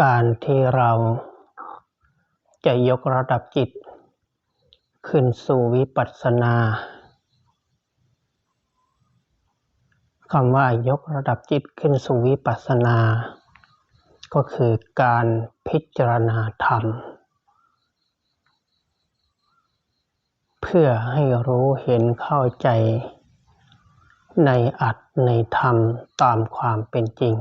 การที่เราจะยกระดับจิต ขึ้นสู่วิปัสสนาคำว่ายกระดับจิตขึ้นสู่วิปัสสนา ก็คือการพิจารณาธรรม เพื่อให้รู้เห็นเข้าใจ ในอัตในธรรมตามความเป็นจริง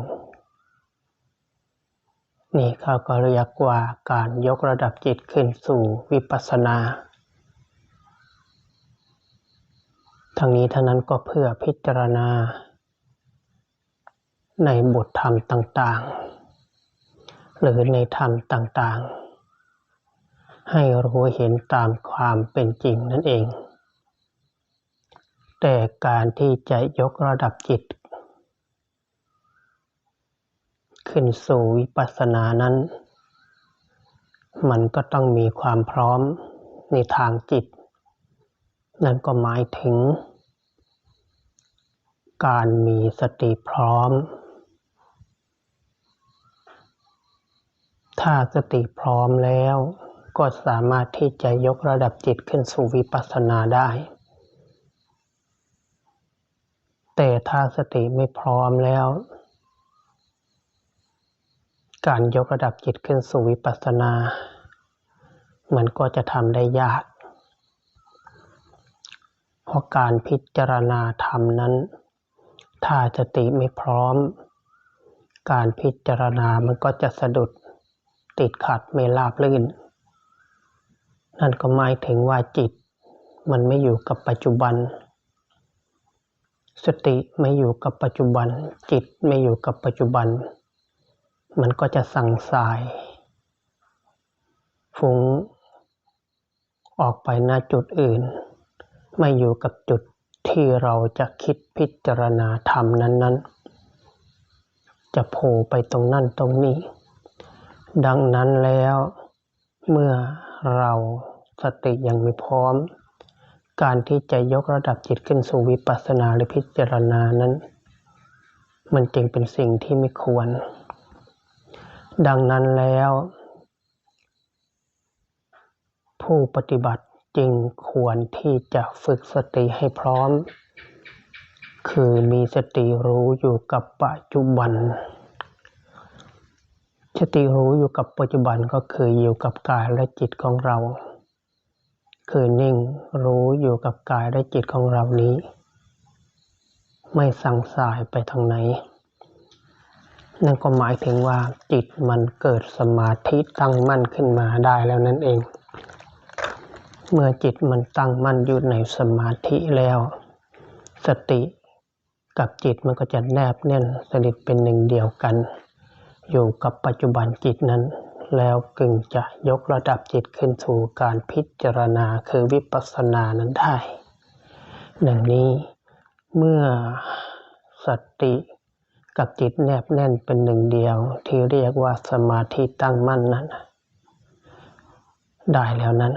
นี่เขาก็เรียกว่าการยกระดับจิตขึ้นสู่วิปัสสนา ทั้งนี้ทั้งนั้นก็เพื่อพิจารณา ในบทธรรมต่างๆ หรือในธรรมต่างๆ ให้รู้เห็นตามความเป็นจริงนั่นเอง แต่การที่จะยกระดับจิต ขึ้นสู่วิปัสสนานั้น มันก็ต้องมีความพร้อมในทางจิต นั่นก็หมายถึง การมีสติพร้อม ถ้าสติพร้อมแล้วก็สามารถที่จะยกระดับจิตขึ้นสู่วิปัสสนาได้ แต่ถ้าสติไม่พร้อมแล้ว การยกระดับจิตขึ้นสู่วิปัสสนา มันก็จะทำได้ยาก เพราะการพิจารณาธรรมนั้น ถ้าสติไม่พร้อม การพิจารณามันก็จะสะดุดติดขัดไม่ราบลื่น นั่นก็หมายถึงว่าจิต มันไม่อยู่กับปัจจุบัน สติไม่อยู่กับปัจจุบัน จิตไม่อยู่กับปัจจุบัน มันก็จะสั่งสายฟุ้งออกไปหน้าจุดอื่น ไม่อยู่กับจุดที่เราจะคิดพิจารณาธรรมนั้น ๆ จะโผล่ไปตรงนั่นตรงนี้ ดังนั้นแล้วเมื่อเราสติยังไม่พร้อม การที่จะยกระดับจิตขึ้นสู่วิปัสสนาหรือพิจารณานั้น มันจึงเป็นสิ่งที่ไม่ควร ดังนั้นแล้ว ผู้ปฏิบัติจึงควรที่จะฝึกสติให้พร้อม คือมีสติรู้อยู่กับปัจจุบัน สติรู้อยู่กับปัจจุบันก็คืออยู่กับกายและจิตของเรา คือนิ่งรู้อยู่กับกายและจิตของเรานี้ ไม่สั่งสายไปทางไหน นั่นก็หมายถึงว่าจิตมันเกิดสมาธิตั้งมั่นขึ้นมาได้แล้วนั่นเอง เมื่อจิตมันตั้งมั่นอยู่ในสมาธิแล้ว สติกับจิตมันก็จะแนบแน่นสนิทเป็นหนึ่งเดียวกัน อยู่กับปัจจุบันจิตนั้น แล้วกึ่งจะยกระดับจิตขึ้นสู่การพิจารณาคือวิปัสสนานั้นได้ดังนี้เมื่อสติ กับจิตแนบแน่นเป็นหนึ่งเดียวที่เรียกว่าสมาธิตั้งมั่นนั้น ได้แล้วนั้น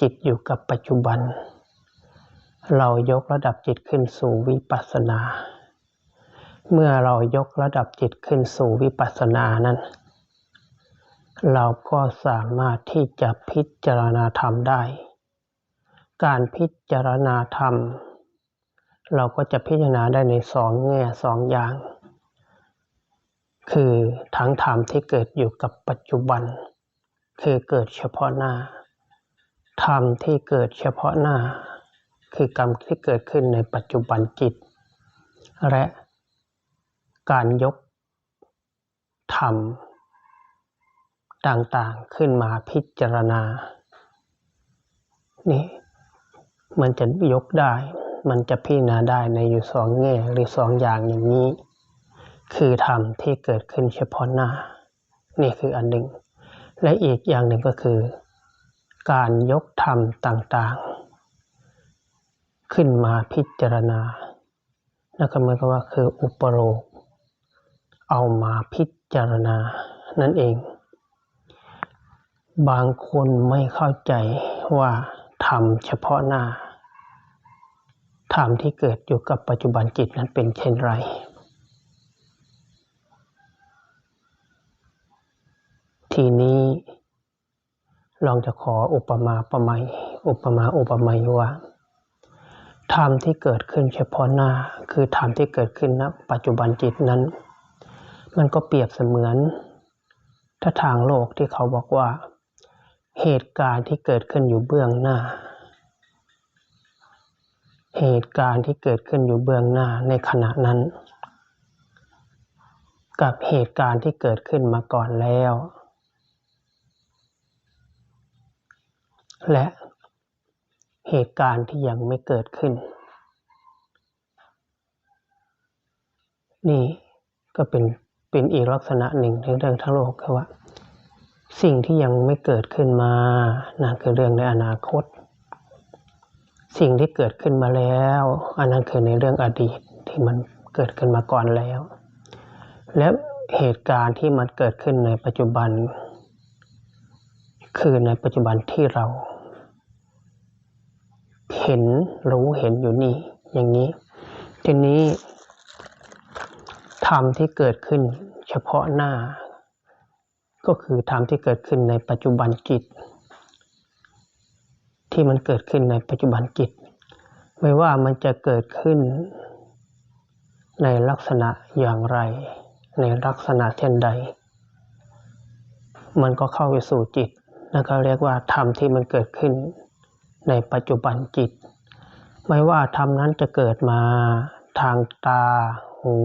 จิตอยู่กับปัจจุบัน เรายกระดับจิตขึ้นสู่วิปัสสนา เมื่อเรายกระดับจิตขึ้นสู่วิปัสสนานั้น เราก็สามารถที่จะพิจารณาธรรมได้ การพิจารณาธรรม เราก็จะพิจารณาได้ในสองแง่สองอย่าง คือทั้งธรรมที่เกิดอยู่กับปัจจุบัน คือเกิดเฉพาะหน้า ธรรมที่เกิดเฉพาะหน้า คือกรรมที่เกิดขึ้นในปัจจุบันจิต และการยกธรรมต่างๆขึ้นมาพิจารณา นี่มันจะยกได้ มันจะพิจารณาได้ในอยู่สองแง่หรือสองอย่างอย่างนี้ คือธรรมที่เกิดขึ้นเฉพาะหน้า นี่คืออันหนึ่ง และอีกอย่างหนึ่งก็คือ การยกธรรมต่างๆ ขึ้นมาพิจารณา นั่นก็หมายความว่าคืออุปโลกเอามาพิจารณานั่นเอง บางคนไม่เข้าใจว่าธรรมเฉพาะหน้าธรรมที่เกิดอยู่กับปัจจุบันจิตนั้นเป็นเช่นไร ทีนี้ลองจะขออุปมาประไมยอุปมาอุปไมยว่าธรรมที่เกิดขึ้นเฉพาะหน้า คือธรรมที่เกิดขึ้นณปัจจุบันจิตนั้น มันก็เปรียบเสมือน ถ้าทางโลกที่เขาบอกว่า เหตุการณ์ที่เกิดขึ้นอยู่เบื้องหน้า เหตุการณ์ที่เกิดขึ้นอยู่เบื้องหน้าในขณะนั้น กับเหตุการณ์ที่เกิดขึ้นมาก่อนแล้ว และเหตุการณ์ที่ยังไม่เกิดขึ้น นี่ก็เป็นเป็นอีกลักษณะหนึ่งในเรื่องทั้งโลกคือว่า สิ่งที่ยังไม่เกิดขึ้นมานั่นคือเรื่องในอนาคต สิ่งที่เกิดขึ้นมาแล้ว อันนั้นคือในเรื่องอดีตที่มันเกิดขึ้นมาก่อนแล้ว และเหตุการณ์ที่มันเกิดขึ้นในปัจจุบัน คือในปัจจุบันที่เรา ห็นรู้เห็นอยู่นี่ อย่างนี้ ทีนี้ธรรมที่เกิดขึ้นเฉพาะหน้า ก็คือธรรมที่เกิดขึ้นในปัจจุบันจิต ที่มันเกิดขึ้นในปัจจุบันจิต ไม่ว่ามันจะเกิดขึ้น ในลักษณะอย่างไร ในลักษณะเช่นใด มันก็เข้าไปสู่จิตนั่นก็เรียกว่าธรรมที่มันเกิดขึ้น ในปัจจุบันจิต ไม่ว่าธรรมนั้นจะเกิดมาทางตา หู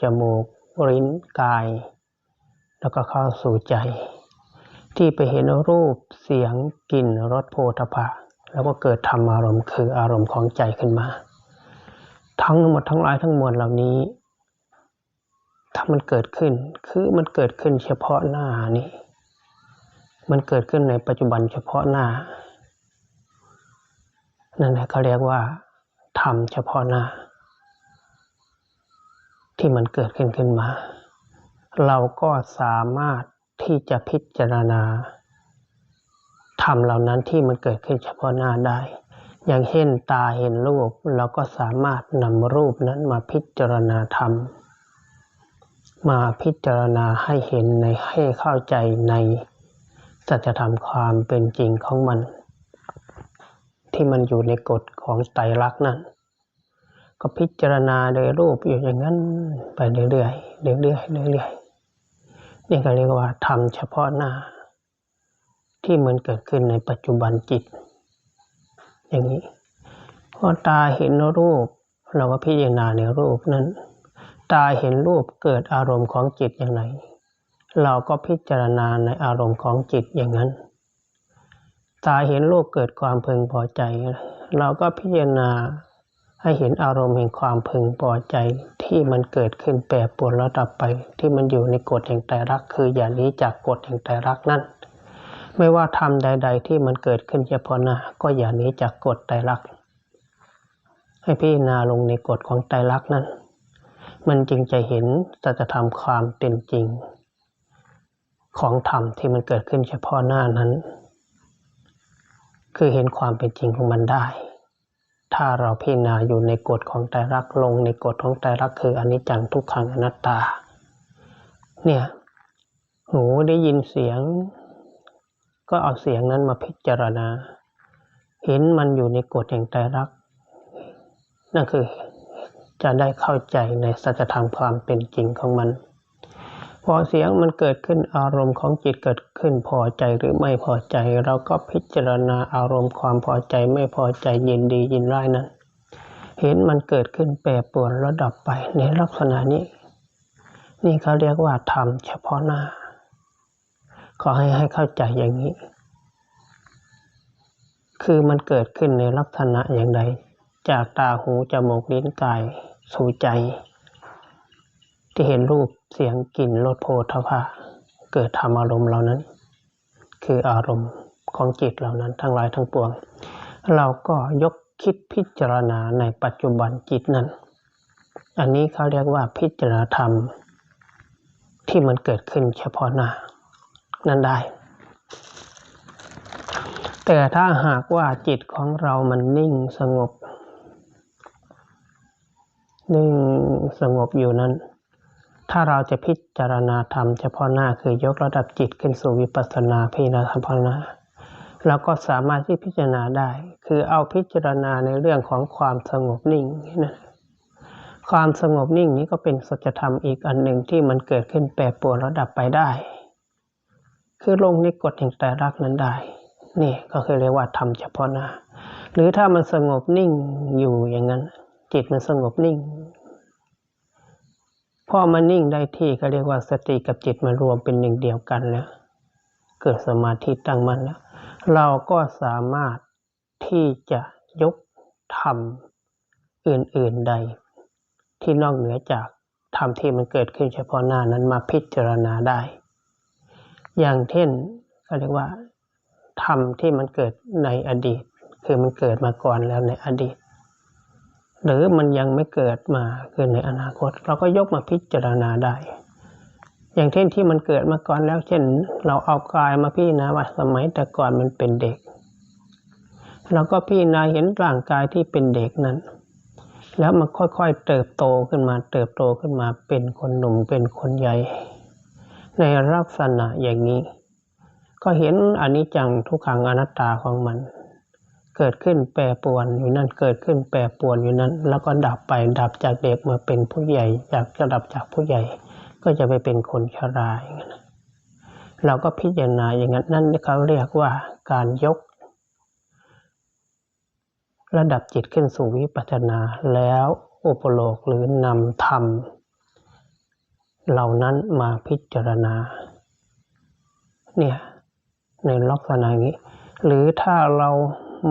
จมูก ลิ้น กาย แล้วก็เข้าสู่ใจ ที่ไปเห็นรูป เสียง กลิ่น รสโผฏฐะแล้วก็เกิดธรรมอารมณ์คืออารมณ์ของใจขึ้นมา ทั้งหมดทั้งหลายทั้งมวลเหล่านี้ ถ้ามันเกิดขึ้น คือมันเกิดขึ้นเฉพาะหน้านี่มันเกิดขึ้นในปัจจุบันเฉพาะหน้า นั่นแหละเขาเรียกว่าธรรมเฉพาะหน้า ที่มันเกิดขึ้นขึ้นมา เราก็สามารถที่จะพิจารณาธรรมเหล่านั้นที่มันเกิดขึ้นเฉพาะหน้าได้ อย่างเช่นตาเห็นรูปเราก็สามารถนำรูปนั้นมาพิจารณาธรรม มาพิจารณาให้เห็นในให้เข้าใจในสัจธรรมความเป็นจริงของมัน ที่มันอยู่ในกฎของไตรลักษณ์นั้น ก็พิจารณาโดยรูปอยู่อย่างนั้นไปเรื่อยๆเรื่อยๆเรื่อยๆนี่ก็เรียกว่าทำเฉพาะหน้า ที่มันเกิดขึ้นในปัจจุบันจิต อย่างนี้พอตาเห็นรูป เราก็พิจารณาในรูปนั้น ตาเห็นรูปเกิดอารมณ์ของจิตอย่างไรเราก็พิจารณาในอารมณ์ของจิตอย่างนั้น ตาเห็นรูปเกิดความพึงพอใจ เราก็พิจารณาให้เห็นอารมณ์แห่งความพึงพอใจที่มันเกิดขึ้นแปรปรวนแล้วดับไป ที่มันอยู่ในกฎแห่งไตรลักษณ์คืออย่านี้จากกฎแห่งไตรลักษณ์นั้นไม่ว่าทำใด ๆ ที่มันเกิดขึ้นเฉพาะหน้าก็อย่านี้จากกฎไตรลักษณ์ให้พิจารณาลงในกฎของไตรลักษณ์นั้น มันจึงจะเห็นสัจธรรมความเป็นจริง ของธรรมที่มันเกิดขึ้นเฉพาะหน้านั้น คือเห็นความเป็นจริงของมันได้ ถ้าเราพิจารณาอยู่ในกฎของไตรลักลงในกฎของไตรลักคืออนิจจังทุกขังอนัตตา เนี่ยหูได้ยินเสียง ก็เอาเสียงนั้นมาพิจารณา เห็นมันอยู่ในกฎแห่งไตรลัก นั่นคือจะได้เข้าใจในสัจธรรมความเป็นจริงของมัน พอเสียงมันเกิดขึ้นอารมณ์ของจิตเกิดขึ้นพอใจหรือไม่พอใจ เราก็พิจารณาอารมณ์ความพอใจไม่พอใจยินดียินร้ายนั้น เห็นมันเกิดขึ้นแปรปรวนแล้วดับไปในลักษณะนี้ นี่เขาเรียกว่าธรรมเฉพาะหน้า ขอให้ให้เข้าใจอย่างนี้ คือมันเกิดขึ้นในลักษณะอย่างไรจากตาหูจมูกลิ้นกายสู่ใจ ที่เห็นรูปเสียงกลิ่นรสโพธภะเกิดธรรมอารมณ์เหล่านั้น คืออารมณ์ของจิตเหล่านั้นทั้งหลายทั้งปวง เราก็ยกคิดพิจารณาในปัจจุบันจิตนั้น อันนี้เขาเรียกว่าพิจารณาธรรม ที่มันเกิดขึ้นเฉพาะหน้านั้นได้ แต่ถ้าหากว่าจิตของเรามันนิ่งสงบ นิ่งสงบอยู่นั้น ถ้าเราจะพิจารณาธรรมเฉพาะหน้าคือยกระดับจิตขึ้นสู่วิปัสสนาพิจารณาธรรมเฉพาะหน้าเราก็สามารถที่พิจารณาได้ คือเอาพิจารณาในเรื่องของความสงบนิ่งนะความสงบนิ่งนี้ก็เป็นสัจธรรมอีกอันหนึ่งที่มันเกิดขึ้นแปรปรวนระดับไปได้ คือลงในกฎแห่งแต่รักนั้นได้ นี่ก็คือเรียกว่าธรรมเฉพาะหน้า หรือถ้ามันสงบนิ่งอยู่อย่างนั้น จิตมันสงบนิ่ง พอมันนิ่งได้ที่ก็เรียกว่าสติกับจิตมารวมเป็นหนึ่งเดียวกันแล้ว เกิดสมาธิตั้งมั่นแล้ว เราก็สามารถที่จะยกธรรมอื่น ๆใด ที่นอกเหนือจากธรรมที่มันเกิดขึ้นเฉพาะหน้านั้นมาพิจารณาได้ อย่างเช่นก็เรียกว่าธรรมที่มันเกิดในอดีต คือมันเกิดมาก่อนแล้วในอดีต หรือมันยังไม่เกิดมาคือในอนาคต เราก็ยกมาพิจารณาได้ อย่างเช่นที่มันเกิดมาก่อนแล้ว เช่น เราเอากายมาพิจารณาว่าสมัยแต่ก่อนมันเป็นเด็กเราก็พิจารณาเห็นร่างกายที่เป็นเด็กนั้น แล้วมันค่อยๆเติบโตขึ้นมา เติบโตขึ้นมาเป็นคนหนุ่มเป็นคนใหญ่ ในลักษณะอย่างนี้ ก็เห็นอนิจจังทุกขังอนัตตาของมัน เกิดขึ้นแปรปรวนอยู่นั่นเกิดขึ้นแปรปรวนอยู่นั้น แล้วก็ดับไปดับจากเด็กมาเป็นผู้ใหญ่จากจะดับจากผู้ใหญ่ ก็จะไปเป็นคนชราอย่างนั้นเราก็พิจารณาอย่างนั้นนั่นเขาเรียกว่าการยก ระดับจิตขึ้นสู่วิปัสสนาแล้วอุปโลกหรือนำธรรม เหล่านั้นมาพิจารณา เนี่ย ในลักษณะนี้ หรือถ้าเรา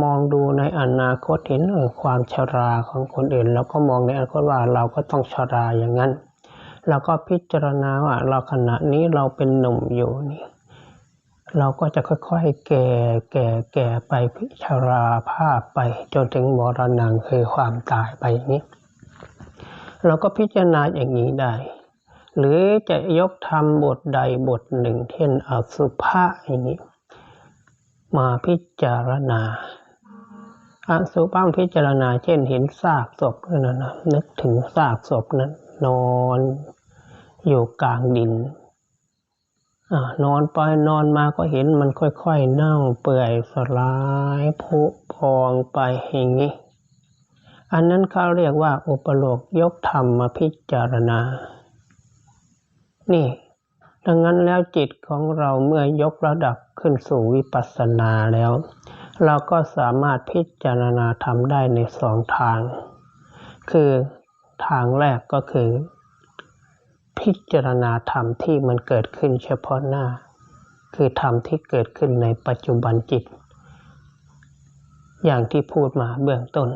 มองดูในอนาคตเห็นเออความชราของคนอื่น แล้วก็มองในอนาคตว่าเราก็ต้องชราอย่างนั้น เราก็พิจารณาว่าเราขณะนี้เราเป็นหนุ่มอยู่นี่เราก็จะค่อยๆ แก่แก่แก่ไปพิชราภาพไปจนถึงมรณะคือความตายไปอย่างนี้ เราก็พิจารณาอย่างนี้ได้ หรือจะยกธรรมบทใดบทหนึ่งเช่นอสุภะอย่างนี้ มาพิจารณา อสุภะพิจารณา เช่นเห็นซากศพนั่นนะนึกถึงซากศพนั้น นอนอยู่กลางดินอนอนไปนอนมาก็เห็นมันค่อยๆเน่าเปื่อยสลายผุพองไปอย่างนี้ อันนั้นเขาเรียกว่า อุปโลกยกธรรมมาพิจารณา นี่ ดังนั้นแล้วจิตของเราเมื่อยกระดับขึ้นสู่วิปัสสนาแล้ว เราก็สามารถพิจารณาทำได้ในสองทาง คือทางแรกก็คือ พิจารณาธรรมที่มันเกิดขึ้นเฉพาะหน้า คือธรรมที่เกิดขึ้นในปัจจุบันจิต อย่างที่พูดมาเบื้องต้น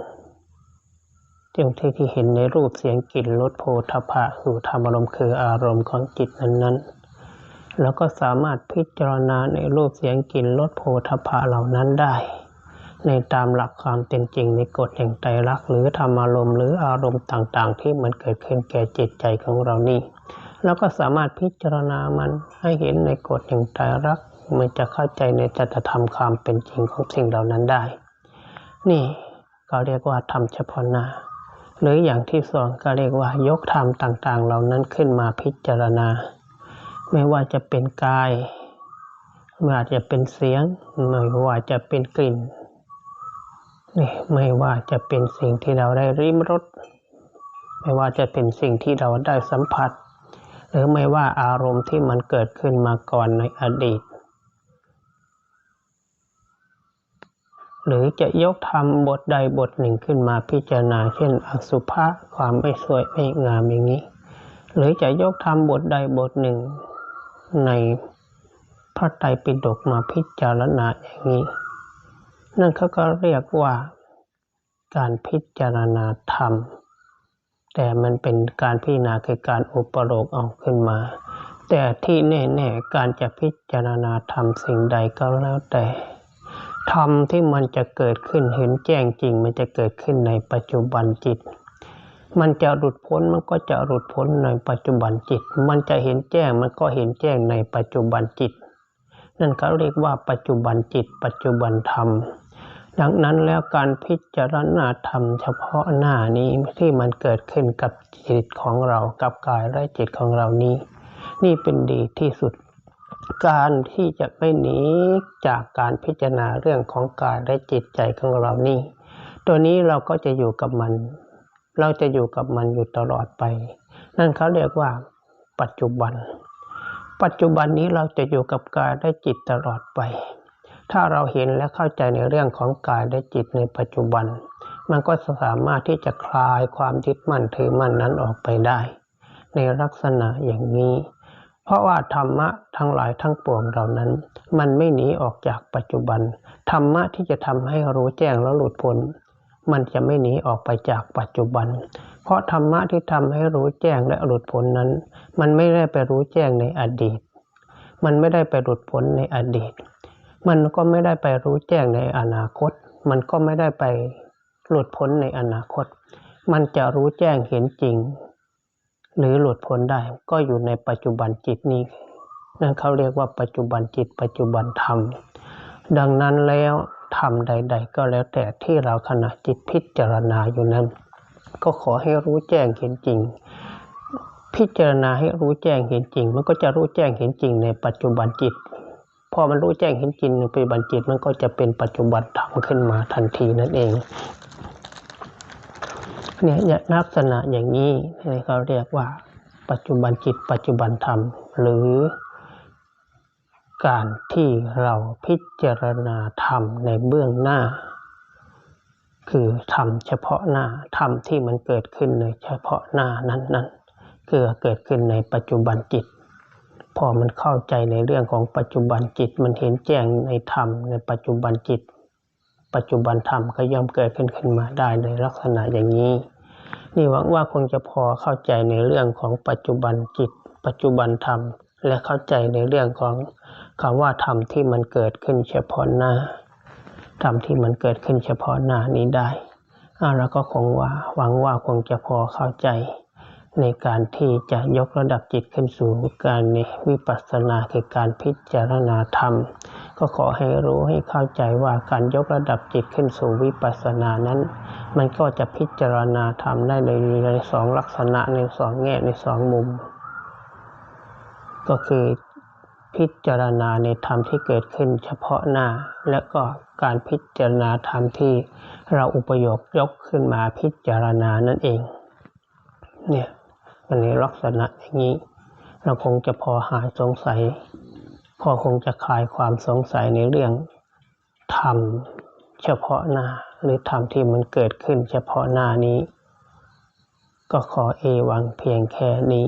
จึงที่ที่เห็นในรูปเสียงกลิ่นรสโพธพะสู่ธรรมอารมณ์คืออารมณ์ของจิตนั้นๆ แล้วก็สามารถพิจารณาในรูปเสียงกลิ่นรสโพธพะเหล่านั้นได้ ในตามหลักความเป็นจริงในกฎแห่งไตรลักหรือธรรมอารมณ์หรืออารมณ์ต่างๆ ที่มันเกิดขึ้นแก่จิตใจของเรานี่แล้วก็สามารถพิจารณามันให้เห็นในกฎแห่งไตรลักมันจะเข้าใจในจัตธรรมความเป็นจริงของสิ่งเหล่านั้นได้ นี่ก็เรียกว่าธรรมเฉพาะหน้าหรืออย่างที่สองก็เรียกว่ายกธรรมต่างๆ เหล่านั้นขึ้นมาพิจารณา ไม่ว่าจะเป็นกาย ไม่ว่าจะเป็นเสียง ไม่ว่าจะเป็นกลิ่นนี่ไม่ว่าจะเป็นสิ่งที่เราได้ริมรสไม่ว่าจะเป็นสิ่งที่เราได้สัมผัส หรือไม่ว่าอารมณ์ที่มันเกิดขึ้นมาก่อนในอดีต หรือจะยกธรรมบทใดบทหนึ่งขึ้นมาพิจารณา เช่นอสุภะความไม่สวยไม่งามอย่างนี้ หรือจะยกธรรมบทใดบทหนึ่ง ในพระไตรปิฎกมาพิจารณาอย่างนี้ นั่นเขาก็เรียกว่าการพิจารณาธรรม แต่มันเป็นการพิจารณาคือการอุปโลกเอาขึ้นมา แต่ที่แน่ๆการจะพิจารณาทำสิ่งใดก็แล้วแต่ธรรมที่มันจะเกิดขึ้นเห็นแจ้งจริง มันจะเกิดขึ้นในปัจจุบันจิต มันจะหลุดพ้นมันก็จะหลุดพ้นในปัจจุบันจิต มันจะเห็นแจ้งมันก็เห็นแจ้งในปัจจุบันจิต นั่นเขาเรียกว่าปัจจุบันจิต ปัจจุบันธรรม ดังนั้นแล้วการพิจารณาธรรมเฉพาะหน้านี้ที่มันเกิดขึ้นกับจิตของเรากับกายและจิตของเรานี้ นี่เป็นดีที่สุด การที่จะไม่หนีจากการพิจารณาเรื่องของกายและจิตใจของเรานี่ตัวนี้เราก็จะอยู่กับมัน เราจะอยู่กับมันอยู่ตลอดไป นั่นเขาเรียกว่า ปัจจุบัน ปัจจุบันนี้เราจะอยู่กับกายและจิตตลอดไป ถ้าเราเห็นและเข้าใจในเรื่องของกายและจิตในปัจจุบัน มันก็สามารถที่จะคลายความยึดมั่นถือมั่นนั้นออกไปได้ ในลักษณะอย่างนี้ เพราะว่าธรรมะทั้งหลายทั้งปวงเหล่านั้น มันไม่หนีออกจากปัจจุบัน ธรรมะที่จะทำให้รู้แจ้งแล้วหลุดพ้น มันจะไม่หนีออกไปจากปัจจุบัน เพราะธรรมะที่ทำให้รู้แจ้งและหลุดพ้นนั้น มันไม่ได้ไปรู้แจ้งในอดีต มันไม่ได้ไปหลุดพ้นในอดีต มันก็ไม่ได้ไปรู้แจ้งในอนาคต มันก็ไม่ได้ไปหลุดพ้นในอนาคต มันจะรู้แจ้งเห็นจริง หรือหลุดพ้นได้ก็อยู่ในปัจจุบันจิตนี้นั่นเขาเรียกว่าปัจจุบันจิตปัจจุบันธรรม ดังนั้นแล้ว ธรรมใด ๆ ก็แล้วแต่ที่เราขณะจิตพิจารณาอยู่นั้น ก็ขอให้รู้แจ้งเห็นจริง พิจารณาให้รู้แจ้งเห็นจริง มันก็จะรู้แจ้งเห็นจริงในปัจจุบันจิต พอมันรู้แจ้งเห็นจริงในปัจจุบันจิตมันก็จะเป็นปัจจุบันธรรมขึ้นมาทันทีนั่นเองเนี่ยลักษณะอย่างนี้เขาเรียกว่า ปัจจุบันจิตปัจจุบันธรรม หรือ การที่เราพิจารณาธรรมในเบื้องหน้า คือธรรมเฉพาะหน้าธรรมที่มันเกิดขึ้นในเฉพาะหน้านั้นๆคือเกิดขึ้นในปัจจุบันจิต พอมันเข้าใจในเรื่องของปัจจุบันจิตมันเห็นแจ้งในธรรมในปัจจุบันจิต ปัจจุบันธรรมก็ย่อมเกิดขึ้นขึ้นมาได้ในลักษณะอย่างนี้ นี่หวังว่าคงจะพอเข้าใจในเรื่องของปัจจุบันจิต ปัจจุบันธรรมและเข้าใจในเรื่องของ คำว่าธรรมที่มันเกิดขึ้นเฉพาะหน้าธรรมที่มันเกิดขึ้นเฉพาะหน้านี้ได้แล้วก็คงว่าหวังว่าคงจะพอเข้าใจ ในการที่จะยกระดับจิตขึ้นสู่การในวิปัสสนาคือการพิจารณาธรรม ก็ขอให้รู้ให้เข้าใจว่าการยกระดับจิตขึ้นสู่วิปัสสนานั้น มันก็จะพิจารณาธรรมได้ในในสองลักษณะในสองแง่ในสองมุม ก็คือ พิจารณาในธรรมที่เกิดขึ้นเฉพาะหน้า และก็การพิจารณาธรรมที่เราอุปโยคยกขึ้นมาพิจารณานั่นเอง เนี่ยมันในลักษณะอย่างนี้ เราคงจะพอหายสงสัย พอคงจะคลายความสงสัยในเรื่องธรรมเฉพาะหน้า หรือธรรมที่มันเกิดขึ้นเฉพาะหน้านี้ ก็ขอเอวังเพียงแค่นี้